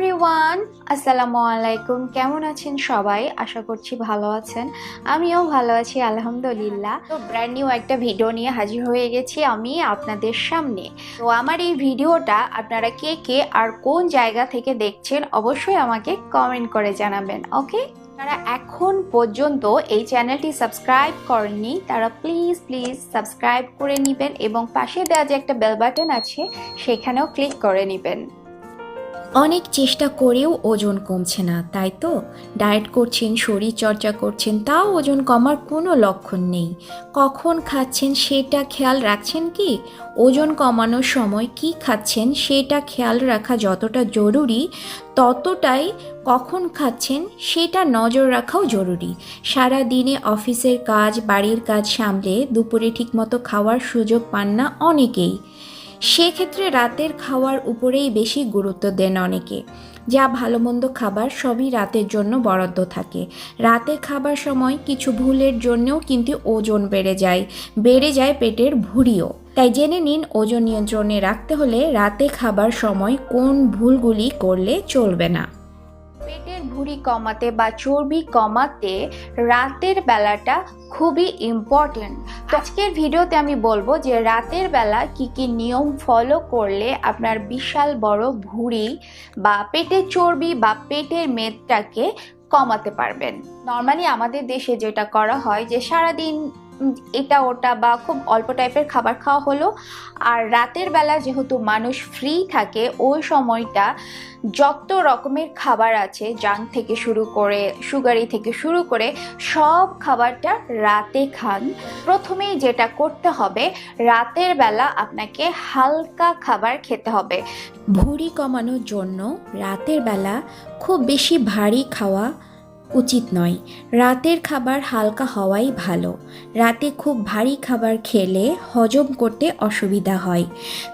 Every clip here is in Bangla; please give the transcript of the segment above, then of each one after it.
এভরিওয়ান আসসালামু আলাইকুম কেমন আছেন সবাই? আশা করছি ভালো আছেন। আমিও ভালো আছি, আলহামদুলিল্লাহ। তো ব্র্যান্ড নিউ একটা ভিডিও নিয়ে হাজির হয়ে গেছি আমি আপনাদের সামনে। তো আমার এই ভিডিওটা আপনারা কে কে আর কোন জায়গা থেকে দেখছেন অবশ্যই আমাকে কমেন্ট করে জানাবেন ওকে যারা এখন পর্যন্ত এই চ্যানেলটি সাবস্ক্রাইব করেননি, তারা প্লিজ প্লিজ সাবস্ক্রাইব করে নেবেন এবং পাশে দেওয়া যে একটা বেল বাটন আছে, সেখানেও ক্লিক করে নেবেন। অনেক চেষ্টা করেও ওজন কমছে না, তাই তো? ডায়েট করছেন, শরীর চর্চা করছেন, তাও ওজন কমার কোনো লক্ষণ নেই। কখন খাচ্ছেন সেটা খেয়াল রাখছেন কি? ওজন কমানোর সময় কি খাচ্ছেন সেটা খেয়াল রাখা যতটা জরুরি, ততটাই কখন খাচ্ছেন সেটা নজর রাখাও জরুরি। সারা দিনে অফিসের কাজ, বাড়ির কাজ সামলে দুপুরে ঠিকমতো খাওয়ার সুযোগ পান না অনেকেই। সেক্ষেত্রে রাতের খাওয়ার উপরেই বেশি গুরুত্ব দেন অনেকে। যা ভালো মন্দ খাবার সবই রাতের জন্য বরাদ্দ থাকে। রাতে খাবার সময় কিছু ভুলের জন্যও কিন্তু ওজন বেড়ে যায়। বেড়ে যায় পেটের ভুঁড়িও। তাই জেনে নিন ওজন নিয়ন্ত্রণে রাখতে হলে রাতে খাবার সময় কোন ভুলগুলি করলে চলবে না। পেটের ভুঁড়ি কমাতে বা চর্বি কমাতে রাতের বেলাটা খুবই ইম্পর্টেন্ট আজকের ভিডিওতে আমি বলব যে রাতের বেলা কি কি নিয়ম ফলো করলে আপনার বিশাল বড় ভুঁড়ি বা পেটের চর্বি বা পেটের মেদটাকে কমাতে পারবেন। নর্মালি আমাদের দেশে যেটা করা হয় যে সারাদিন এটা, ওটা বা খুব অল্প টাইপের খাবার খাওয়া হলো। আর রাতের বেলা যেহেতু মানুষ ফ্রি থাকে, ওই সময়টা যত রকমের খাবার আছে জাঙ্ক থেকে শুরু করে সুগারি থেকে শুরু করে, সব খাবারটা রাতে খান। প্রথমেই যেটা করতে হবে, রাতের বেলা আপনাকে হালকা খাবার খেতে হবে। ভুঁড়ি কমানোর জন্য রাতের বেলা খুব বেশি ভারী খাওয়া উচিত নয়। রাতের খাবার হালকা হওয়াই ভালো। রাতে খুব ভারী খাবার খেলে হজম করতে অসুবিধা হয়।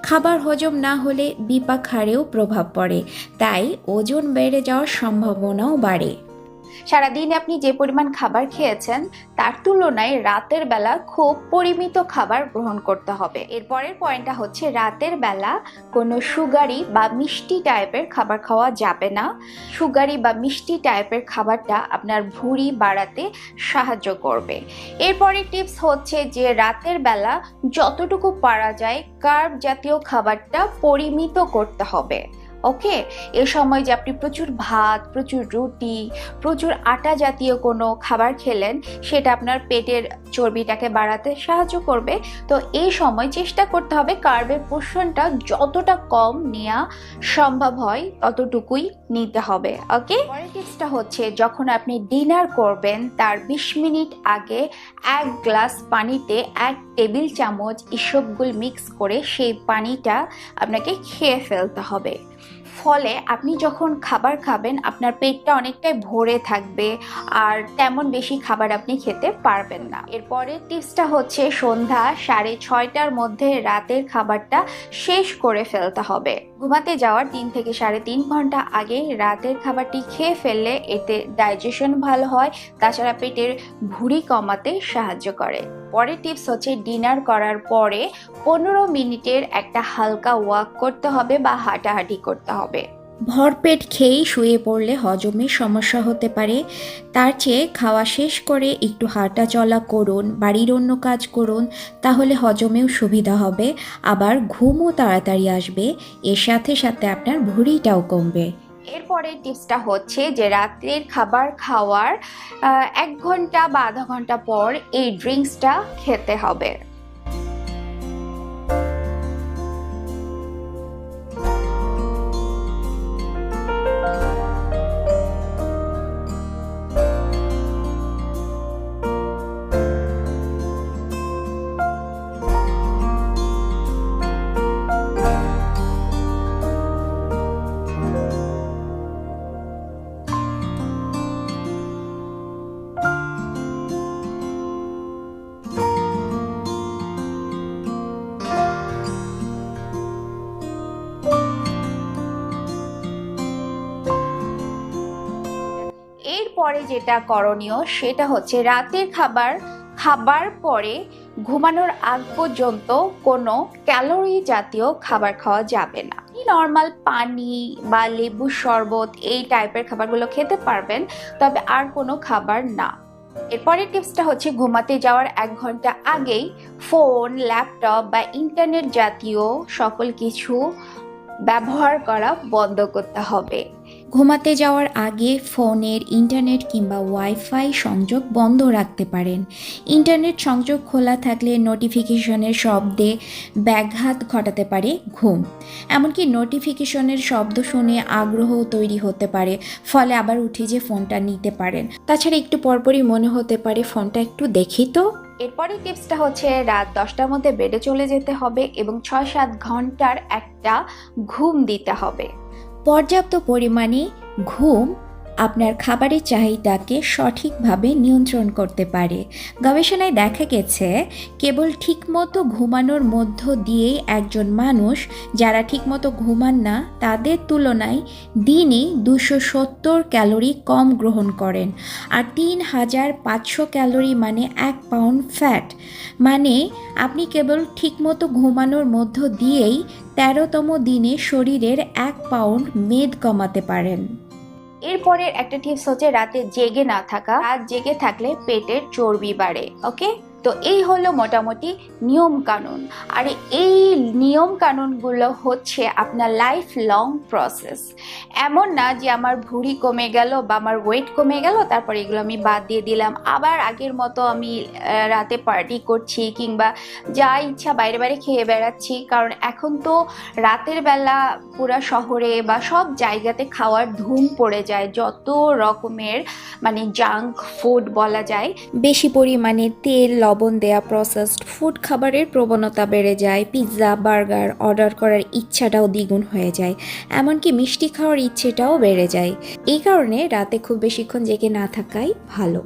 খাবার হজম না হলে বিপাক হারেও প্রভাব পড়ে। তাই ওজন বেড়ে যাওয়ার সম্ভাবনাও বাড়ে। সারাদিন আপনি যে পরিমাণ খাবার খেয়েছেন, তার তুলনায় রাতের বেলা খুব পরিমিত খাবার গ্রহণ করতে হবে। এরপরের পয়েন্টটা হচ্ছে রাতের বেলা কোনো সুগারি বা মিষ্টি টাইপের খাবার খাওয়া যাবে না। সুগারি বা মিষ্টি টাইপের খাবারটা আপনার ভুঁড়ি বাড়াতে সাহায্য করবে। এরপরের টিপস হচ্ছে যে রাতের বেলা যতটুকু পারা যায়, কার্ব জাতীয় খাবারটা পরিমিত করতে হবে। ওকে এ সময় যে আপনি প্রচুর ভাত, প্রচুর রুটি, প্রচুর আটা জাতীয় কোনো খাবার খেলেন, সেটা আপনার পেটের চর্বিটাকে বাড়াতে সাহায্য করবে। তো এই সময় চেষ্টা করতে হবে কার্বের পোষণটা যতটা কম নেওয়া সম্ভব হয় ততটুকুই নিতে হবে। ওকে টিপসটা হচ্ছে, যখন আপনি ডিনার করবেন, তার বিশ মিনিট আগে এক গ্লাস পানিতে এক টেবিল চামচ ইসবগুল মিক্স করে সেই পানিটা আপনাকে খেয়ে ফেলতে হবে। ফলে আপনি যখন খাবার খাবেন, আপনার পেটটা অনেকটাই ভরে থাকবে আর তেমন বেশি খাবার আপনি খেতে পারবেন না। এরপরের টিপসটা হচ্ছে সন্ধ্যা সাড়ে ছয়টার মধ্যে রাতের খাবারটা শেষ করে ফেলতে হবে। ঘুমাতে যাওয়ার তিন থেকে সাড়ে তিন ঘণ্টা আগে রাতের খাবারটি খেয়ে ফেললে এতে ডাইজেশন ভালো হয়, তাছাড়া পেটের ভুঁড়ি কমাতে সাহায্য করে। পরের টিপস হচ্ছে ডিনার করার পরে পনেরো মিনিটের একটা হালকা ওয়াক করতে হবে বা হাঁটাহাঁটি করতে হবে। ভরপেট খেয়েই শুয়ে পড়লে হজমের সমস্যা হতে পারে। তার চেয়ে খাওয়া শেষ করে একটু হাঁটা চলা করুন, বাড়ির অন্য কাজ করুন, তাহলে হজমেও সুবিধা হবে। আবার ঘুমও তাড়াতাড়ি আসবে। এর সাথে সাথে আপনার ভুঁড়িটাও কমবে। এরপরে টিপসটা হচ্ছে যে, রাত্রের খাবার খাওয়ার এক ঘণ্টা বা আধা ঘণ্টা পর এই ড্রিঙ্কসটা খেতে হবে। এরপরে যেটা করণীয় সেটা হচ্ছে রাতের খাবার খাবার পরে ঘুমানোর আগ পর্যন্ত কোনো ক্যালোরি জাতীয় খাবার খাওয়া যাবে না। নর্মাল পানি বা লেবুর শরবত এই টাইপের খাবারগুলো খেতে পারবেন, তবে আর কোনো খাবার না। এরপরের টিপসটা হচ্ছে ঘুমাতে যাওয়ার এক ঘণ্টা আগেই ফোন ল্যাপটপ বা ইন্টারনেট জাতীয় সকল কিছু ব্যবহার করা বন্ধ করতে হবে। ঘুমাতে যাওয়ার আগে ফোনের ইন্টারনেট কিংবা ওয়াইফাই সংযোগ বন্ধ রাখতে পারেন। ইন্টারনেট সংযোগ খোলা থাকলে নোটিফিকেশনের শব্দে ব্যাঘাত ঘটাতে পারে ঘুম। এমনকি নোটিফিকেশনের শব্দ শুনে আগ্রহ তৈরি হতে পারে, ফলে আবার উঠে যে ফোনটা নিতে পারেন। তাছাড়া একটু পরপরই মনে হতে পারে, ফোনটা একটু দেখি তো। এরপরের টিপসটা হচ্ছে, রাত দশটার মধ্যে বেডে চলে যেতে হবে এবং ছয় সাত ঘণ্টার একটা ঘুম দিতে হবে। পর্যাপ্ত পরিমাণে ঘুম আপনার খাবারের চাহিদাকে সঠিকভাবে নিয়ন্ত্রণ করতে পারে। গবেষণায় দেখা গেছে, কেবল ঠিকমতো ঘুমানোর মধ্য দিয়েই একজন মানুষ, যারা ঠিকমতো ঘুমান না, তাদের তুলনায় দিনে দুশো সত্তর ক্যালোরি কম গ্রহণ করেন। আর তিন হাজার পাঁচশো ক্যালোরি মানে এক পাউন্ড ফ্যাট। মানে আপনি কেবল ঠিকমতো ঘুমানোর মধ্য দিয়েই তেরোতম দিনে শরীরের এক পাউন্ড মেদ কমাতে পারেন। এরপরের একটা টিপস হচ্ছে রাতে জেগে না থাকা আর জেগে থাকলে পেটের চর্বি বাড়ে ওকে তো এই হলো মোটামুটি নিয়ম কানুন। আর এই নিয়ম কানুনগুলো হচ্ছে আপনার লাইফ লং প্রসেস এমন না যে আমার ভুঁড়ি কমে গেল বা আমার ওয়েট কমে গেল, তারপর এগুলো আমি বাদ দিয়ে দিলাম। আবার আগের মতো আমি রাতে পার্টি করছি কিংবা যা ইচ্ছা বাইরে বাইরে খেয়ে বেড়াচ্ছি। কারণ এখন তো রাতের বেলা পুরা শহরে বা সব জায়গাতে খাওয়ার ধুম পড়ে যায়, যত রকমের মানে জাঙ্ক ফুড বলা যায়। বেশি পরিমাণে তেল, লবণ দেয়া প্রসেসড ফুড খাবারের প্রবণতা বেড়ে যায়। পিৎজা বার্গার অর্ডার করার ইচ্ছাটাও দ্বিগুণ হয়ে যায়। এমনকি মিষ্টি খাওয়ার ইচ্ছেটাও বেড়ে যায়। এই কারণে রাতে খুব বেশিক্ষণ জেগে না থাকাই ভালো।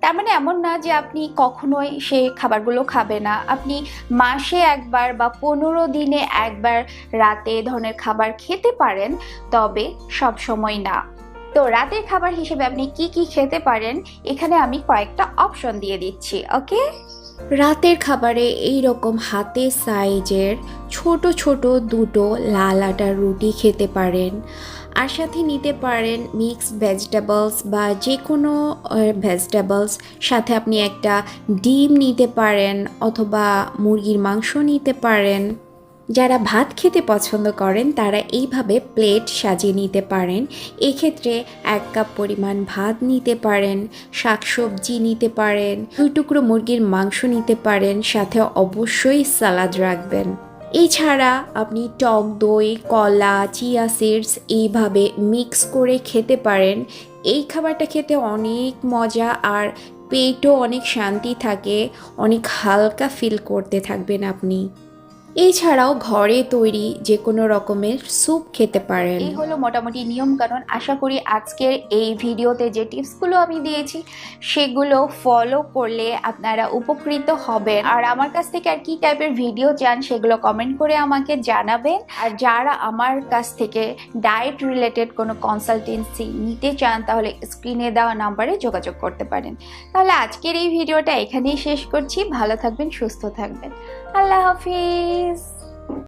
তার মানে এমন না যে আপনি কখনোই সে খাবারগুলো খাবে না। আপনি মাসে একবার বা পনেরো দিনে একবার রাতে ধরনের খাবার খেতে পারেন, তবে সব সময় না। তো রাতের খাবার হিসেবে আপনি কি কি খেতে পারেন? এখানে আমি কয়েকটা অপশন দিয়ে দিচ্ছি ওকে রাতের খাবারে এই রকম হাতে সাইজের ছোট ছোট দুটো লাল আটার রুটি খেতে পারেন। আর সাথে নিতে পারেন মিক্স ভেজিটেবলস বা যে কোনো ভেজিটেবলস সাথে আপনি একটা ডিম নিতে পারেন অথবা মুরগির মাংস নিতে পারেন। যারা ভাত খেতে পছন্দ করেন, তারা এইভাবে প্লেট সাজিয়ে নিতে পারেন। এক্ষেত্রে এক কাপ পরিমাণ ভাত নিতে পারেন, শাকসবজি নিতে পারেন, দুই টুকরো মুরগির মাংস নিতে পারেন, সাথে অবশ্যই সালাদ রাখবেন। এছাড়া আপনি টক দই, কলা, চিয়া সিডস এইভাবে মিক্স করে খেতে পারেন। এই খাবারটা খেতে অনেক মজা আর পেটও অনেক শান্তি থাকে, অনেক হালকা ফিল করতে থাকবেন আপনি। এছাড়াও ঘরে তৈরি যে কোনো রকমের স্যুপ খেতে পারেন। এই হলো মোটামুটি নিয়ম কানুন। আশা করি আজকের এই ভিডিওতে যে টিপসগুলো আমি দিয়েছি, সেগুলো ফলো করলে আপনারা উপকৃত হবেন। আর আমার কাছ থেকে আর কি টাইপের ভিডিও চান, সেগুলো কমেন্ট করে আমাকে জানাবেন। আর যারা আমার কাছ থেকে ডায়েট রিলেটেড কোনো কনসালটেন্সি নিতে চান, তাহলে স্ক্রিনে দেওয়া নাম্বারে যোগাযোগ করতে পারেন। তাহলে আজকের এই ভিডিওটা এখানেই শেষ করছি। ভালো থাকবেন, সুস্থ থাকবেন। আল্লাহ হাফিজ